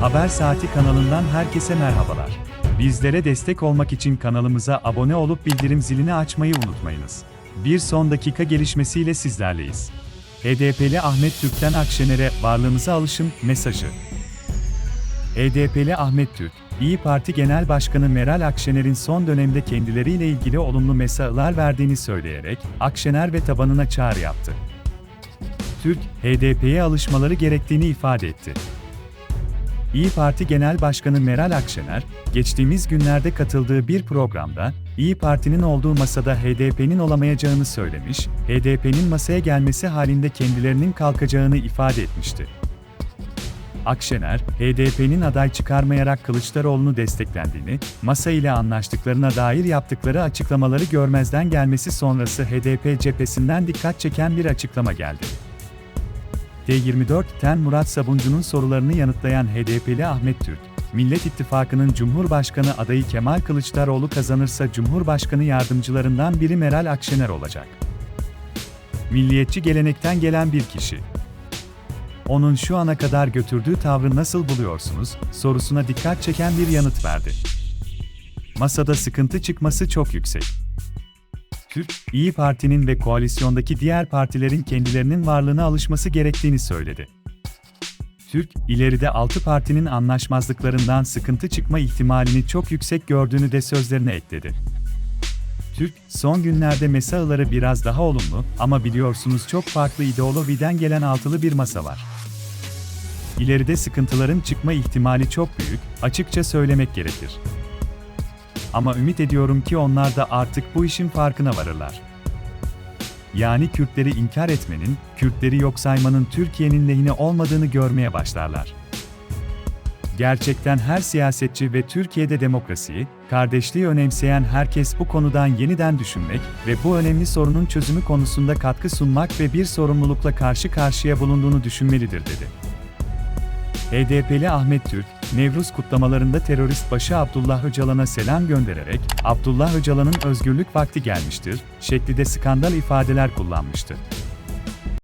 Haber Saati kanalından herkese merhabalar. Bizlere destek olmak için kanalımıza abone olup bildirim zilini açmayı unutmayınız. Bir son dakika gelişmesiyle sizlerleyiz. HDP'li Ahmet Türk'ten Akşener'e varlığınıza alışın mesajı. HDP'li Ahmet Türk, İyi Parti Genel Başkanı Meral Akşener'in son dönemde kendileriyle ilgili olumlu mesajlar verdiğini söyleyerek Akşener ve tabanına çağrı yaptı. Türk, HDP'ye alışmaları gerektiğini ifade etti. İyi Parti Genel Başkanı Meral Akşener, geçtiğimiz günlerde katıldığı bir programda, İyi Parti'nin olduğu masada HDP'nin olamayacağını söylemiş, HDP'nin masaya gelmesi halinde kendilerinin kalkacağını ifade etmişti. Akşener, HDP'nin aday çıkarmayarak Kılıçdaroğlu'nu desteklendiğini, masa ile anlaştıklarına dair yaptıkları açıklamaları görmezden gelmesi sonrası HDP cephesinden dikkat çeken bir açıklama geldi. T24'ten Murat Sabuncu'nun sorularını yanıtlayan HDP'li Ahmet Türk, Millet İttifakı'nın Cumhurbaşkanı adayı Kemal Kılıçdaroğlu kazanırsa Cumhurbaşkanı yardımcılarından biri Meral Akşener olacak. Milliyetçi gelenekten gelen bir kişi. Onun şu ana kadar götürdüğü tavrı nasıl buluyorsunuz sorusuna dikkat çeken bir yanıt verdi. Masada sıkıntı çıkması çok yüksek. Türk, İyi Parti'nin ve koalisyondaki diğer partilerin kendilerinin varlığına alışması gerektiğini söyledi. Türk, ileride 6 partinin anlaşmazlıklarından sıkıntı çıkma ihtimalini çok yüksek gördüğünü de sözlerine ekledi. Türk, son günlerde mesaları biraz daha olumlu ama biliyorsunuz çok farklı ideolojiden gelen altılı bir masa var. İleride sıkıntıların çıkma ihtimali çok büyük, açıkça söylemek gerekir. Ama ümit ediyorum ki onlar da artık bu işin farkına varırlar. Yani Kürtleri inkar etmenin, Kürtleri yok saymanın Türkiye'nin lehine olmadığını görmeye başlarlar. Gerçekten her siyasetçi ve Türkiye'de demokrasiyi, kardeşliği önemseyen herkes bu konudan yeniden düşünmek ve bu önemli sorunun çözümü konusunda katkı sunmak ve bir sorumlulukla karşı karşıya bulunduğunu düşünmelidir dedi. HDP'li Ahmet Türk, Nevruz kutlamalarında terörist başı Abdullah Öcalan'a selam göndererek, Abdullah Öcalan'ın özgürlük vakti gelmiştir, şeklinde skandal ifadeler kullanmıştı.